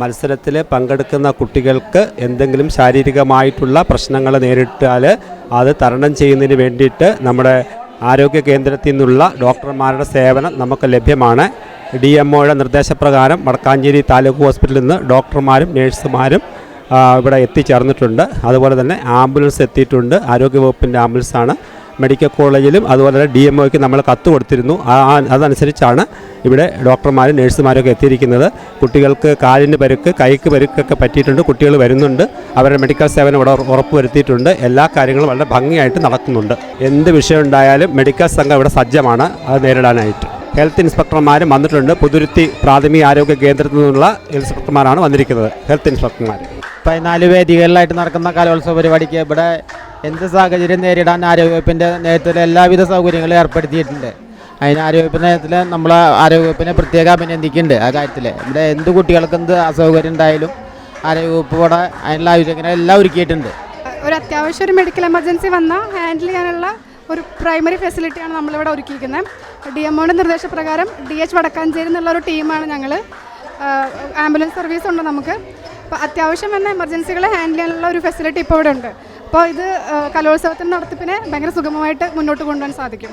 മത്സരത്തിൽ പങ്കെടുക്കുന്ന കുട്ടികൾക്ക് എന്തെങ്കിലും ശാരീരികമായിട്ടുള്ള പ്രശ്നങ്ങൾ നേരിട്ടാൽ അത് തരണം ചെയ്യുന്നതിന് വേണ്ടിയിട്ട് നമ്മുടെ ആരോഗ്യ കേന്ദ്രത്തിൽ നിന്നുള്ള ഡോക്ടർമാരുടെ സേവനം നമുക്ക് ലഭ്യമാണ്. ഡി എം ഒയുടെ നിർദ്ദേശപ്രകാരം വടക്കാഞ്ചേരി താലൂക്ക് ഹോസ്പിറ്റലിൽ നിന്ന് ഡോക്ടർമാരും നേഴ്സുമാരും ഇവിടെ എത്തിച്ചേർന്നിട്ടുണ്ട്. അതുപോലെ തന്നെ ആംബുലൻസ് എത്തിയിട്ടുണ്ട്. ആരോഗ്യവകുപ്പിന്റെ ആംബുലൻസാണ്. മെഡിക്കൽ കോളേജിലും അതുപോലെ തന്നെ ഡി എം നമ്മൾ കത്ത് കൊടുത്തിരുന്നു. അതനുസരിച്ചാണ് ഇവിടെ ഡോക്ടർമാരും നഴ്സുമാരൊക്കെ എത്തിയിരിക്കുന്നത്. കുട്ടികൾക്ക് കാലിന് പരുക്ക് കൈക്ക് പരുക്കൊക്കെ പറ്റിയിട്ടുണ്ട്. കുട്ടികൾ വരുന്നുണ്ട്. അവരുടെ മെഡിക്കൽ സേവനം ഇവിടെ ഉറപ്പ് ഉറപ്പുവരുത്തിയിട്ടുണ്ട്. എല്ലാ കാര്യങ്ങളും വളരെ ഭംഗിയായിട്ട് നടക്കുന്നുണ്ട്. എന്ത് വിഷയം ഉണ്ടായാലും മെഡിക്കൽ സംഘം ഇവിടെ സജ്ജമാണ്. അത് നേരിടാനായിട്ട്. ഹെൽത്ത് ഇൻസ്പെക്ടർമാരും വന്നിട്ടുണ്ട്. പുതുരുത്തി പ്രാഥമിക ആരോഗ്യ കേന്ദ്രത്തിൽ നിന്നുള്ള ഇൻസ്പെക്ടർമാരാണ് വന്നിരിക്കുന്നത്. ഹെൽത്ത് ഇൻസ്പെക്ടർമാർ. പതിനാല് വേദികളിലായിട്ട് നടക്കുന്ന കലോത്സവ പരിപാടിക്ക് ഇവിടെ എന്ത് സാഹചര്യം നേരിടാൻ ആരോഗ്യവകുപ്പിന്റെ നേതൃത്വത്തിൽ എല്ലാവിധ സൗകര്യങ്ങളും ഏർപ്പെടുത്തിയിട്ടുണ്ട്. അതിന് നേതൃത്വത്തിൽ നമ്മൾ ആരോഗ്യവകുപ്പിനെ പ്രത്യേക അഭിനന്ദിക്കുന്നുണ്ട് ആ കാര്യത്തിൽ ഇവിടെ എന്ത് കുട്ടികൾക്ക് എന്ത് അസൗകര്യം ഉണ്ടായാലും ആരോഗ്യവകുപ്പ് ഇവിടെ അതിനുള്ള ആവശ്യത്തിന് എല്ലാം ഒരുക്കിയിട്ടുണ്ട്. ഒരു അത്യാവശ്യം ഒരു മെഡിക്കൽ എമർജൻസി വന്നാൽ ഹാൻഡിൽ ചെയ്യാനുള്ള ഒരു പ്രൈമറി ഫെസിലിറ്റിയാണ് നമ്മളിവിടെ ഒരുക്കിയിരിക്കുന്നത്. ഡി എംഒയുടെ നിർദ്ദേശപ്രകാരം ഡി എച്ച് വടക്കാഞ്ചേരി എന്നുള്ള ഒരു ടീമാണ് ഞങ്ങൾ ആംബുലൻസ് സർവീസ് ഉണ്ട് നമുക്ക്. അപ്പോൾ അത്യാവശ്യം വന്ന എമർജൻസികളെ ഹാൻഡിൽ ചെയ്യാനുള്ള ഒരു ഫെസിലിറ്റി ഇപ്പോൾ ഇവിടെ ഉണ്ട് അപ്പോൾ ഇത് കലോത്സവത്തിന്റെ നടത്തിപ്പിനെ ഭയങ്കര സുഗമമായിട്ട് മുന്നോട്ട് കൊണ്ടുപോകാൻ സാധിക്കും.